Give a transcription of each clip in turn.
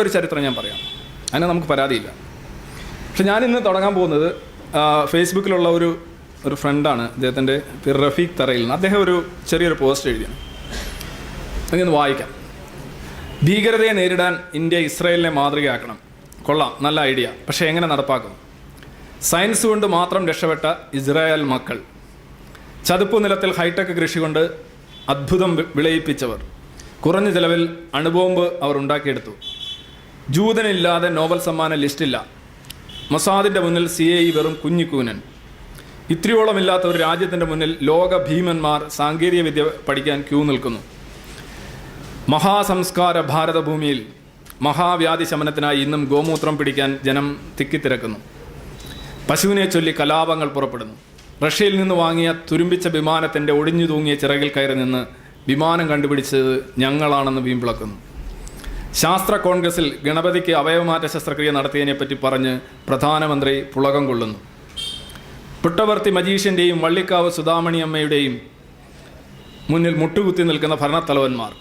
ഒരു ചരിത്രം ഞാൻ പറയാം. അതിന് നമുക്ക് പരാതിയില്ല. പക്ഷെ ഞാൻ ഇന്ന് തുടങ്ങാൻ പോകുന്നത് ഫേസ്ബുക്കിലുള്ള ഒരു ഒരു ഫ്രണ്ടാണ്. അദ്ദേഹത്തിന്റെ പേര് റഫീഖ് തറയിൽ നിന്ന്. അദ്ദേഹം ഒരു ചെറിയൊരു പോസ്റ്റ് എഴുതിയാണ്. എനിക്കൊന്ന് വായിക്കാം. ഭീകരതയെ നേരിടാൻ ഇന്ത്യ ഇസ്രായേലിനെ മാതൃകയാക്കണം. കൊള്ളാം നല്ല ഐഡിയ. പക്ഷേ എങ്ങനെ നടപ്പാക്കും? സയൻസ് കൊണ്ട് മാത്രം രക്ഷപ്പെട്ട ഇസ്രായേൽ മക്കൾ. ചതുപ്പ് നിലത്തിൽ ഹൈടെക് കൃഷി കൊണ്ട് അത്ഭുതം വിളയിപ്പിച്ചവർ. കുറഞ്ഞ ചിലവിൽ അണുബോംബ് അവർ ഉണ്ടാക്കിയെടുത്തു. ജൂതനില്ലാതെ നോബൽ സമ്മാന ലിസ്റ്റില്ല. മൊസാദിന്റെ മുന്നിൽ സി എ ഇ വെറും കുഞ്ഞിക്കൂനൻ. ഇത്രയോളമില്ലാത്ത ഒരു രാജ്യത്തിന്റെ മുന്നിൽ ലോക ഭീമന്മാർ സാങ്കേതിക വിദ്യ പഠിക്കാൻ ക്യൂ നിൽക്കുന്നു. മഹാസംസ്കാര ഭാരതഭൂമിയിൽ മഹാവ്യാധി ശമനത്തിനായി ഇന്നും ഗോമൂത്രം പിടിക്കാൻ ജനം തിക്കിത്തിരക്കുന്നു. പശുവിനെ ചൊല്ലി കലാപങ്ങൾ പുറപ്പെടുന്നു. റഷ്യയിൽ നിന്ന് വാങ്ങിയ തുരുമ്പിച്ച വിമാനത്തിന്റെ ഒടിഞ്ഞു തൂങ്ങിയ ചിറകിൽ കയറി നിന്ന് വിമാനം കണ്ടുപിടിച്ചത് ഞങ്ങളാണെന്ന് വീമ്പിളക്കുന്നു. ശാസ്ത്ര കോൺഗ്രസിൽ ഗണപതിക്ക് അവയവമാറ്റ ശസ്ത്രക്രിയ നടത്തിയതിനെപ്പറ്റി പറഞ്ഞ് പ്രധാനമന്ത്രി പുളകം കൊള്ളുന്നു. പുട്ടവർത്തി മജീഷ്യന്റെയും വള്ളിക്കാവ് സുധാമണിയമ്മയുടെയും മുന്നിൽ മുട്ടുകുത്തി നിൽക്കുന്ന ഭരണത്തലവന്മാർ.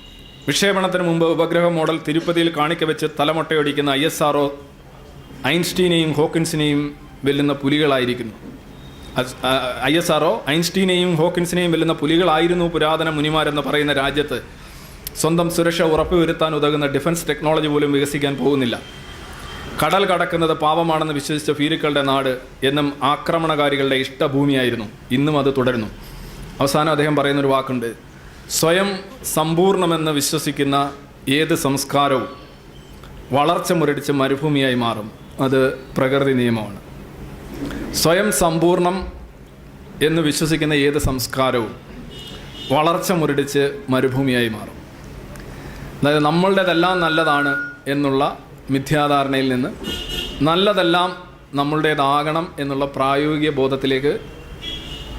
വിക്ഷേപണത്തിന് മുമ്പ് ഉപഗ്രഹ മോഡൽ തിരുപ്പതിയിൽ കാണിക്ക വെച്ച് തലമുട്ടയൊടിക്കുന്ന ഐ എസ് ആർഒ ഐൻസ്റ്റീനെയും ഹോക്കിൻസിനെയും വെല്ലുന്ന പുലികളായിരിക്കുന്നു. ഐ എസ് ആർഒ ഐൻസ്റ്റീനെയും ഹോക്കിൻസിനെയും വെല്ലുന്ന പുലികളായിരുന്നു പുരാതന മുനിമാരെന്ന് പറയുന്ന രാജ്യത്ത് സ്വന്തം സുരക്ഷ ഉറപ്പുവരുത്താൻ ഉതകുന്ന ഡിഫൻസ് ടെക്നോളജി പോലും വികസിക്കാൻ പോകുന്നില്ല. കടൽ കടക്കുന്നത് പാപമാണെന്ന് വിശ്വസിച്ച ഫീരുക്കളുടെ നാട് എന്നും ആക്രമണകാരികളുടെ ഇഷ്ടഭൂമിയായിരുന്നു. ഇന്നും അത് തുടരുന്നു. അവസാനം അദ്ദേഹം പറയുന്നൊരു വാക്കുണ്ട്. സ്വയം സമ്പൂർണമെന്ന് വിശ്വസിക്കുന്ന ഏത് സംസ്കാരവും വളർച്ച മുരടിച്ച് മരുഭൂമിയായി മാറും. അത് പ്രകൃതി നിയമമാണ്. സ്വയം സമ്പൂർണം എന്ന് വിശ്വസിക്കുന്ന ഏത് സംസ്കാരവും വളർച്ച മുരടിച്ച് മരുഭൂമിയായി മാറും. അതായത് നമ്മളുടേതെല്ലാം നല്ലതാണ് എന്നുള്ള മിഥ്യാധാരണയിൽ നിന്ന് നല്ലതെല്ലാം നമ്മളുടേതാകണം എന്നുള്ള പ്രായോഗിക ബോധത്തിലേക്ക്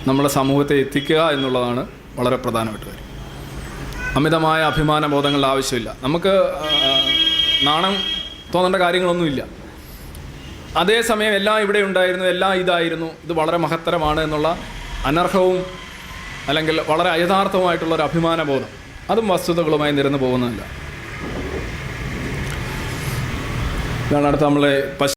നമ്മുടെ സമൂഹത്തെ എത്തിക്കുക എന്നുള്ളതാണ് വളരെ പ്രധാനപ്പെട്ട കാര്യം. അമിതമായ അഭിമാന ബോധങ്ങൾ ആവശ്യമില്ല. നമുക്ക് നാണം തോന്നേണ്ട കാര്യങ്ങളൊന്നുമില്ല. അതേസമയം എല്ലാം ഇവിടെ ഉണ്ടായിരുന്നു എല്ലാം ഇതായിരുന്നു ഇത് വളരെ മഹത്തരമാണ് എന്നുള്ള അനർഹവും അല്ലെങ്കിൽ വളരെ അയഥാർത്ഥവുമായിട്ടുള്ള ഒരു അഭിമാന ബോധം. അതും വസ്തുതകളുമായി നിരന്നു പോകുന്നതല്ല. ഇതാണ് അടുത്ത നമ്മളെ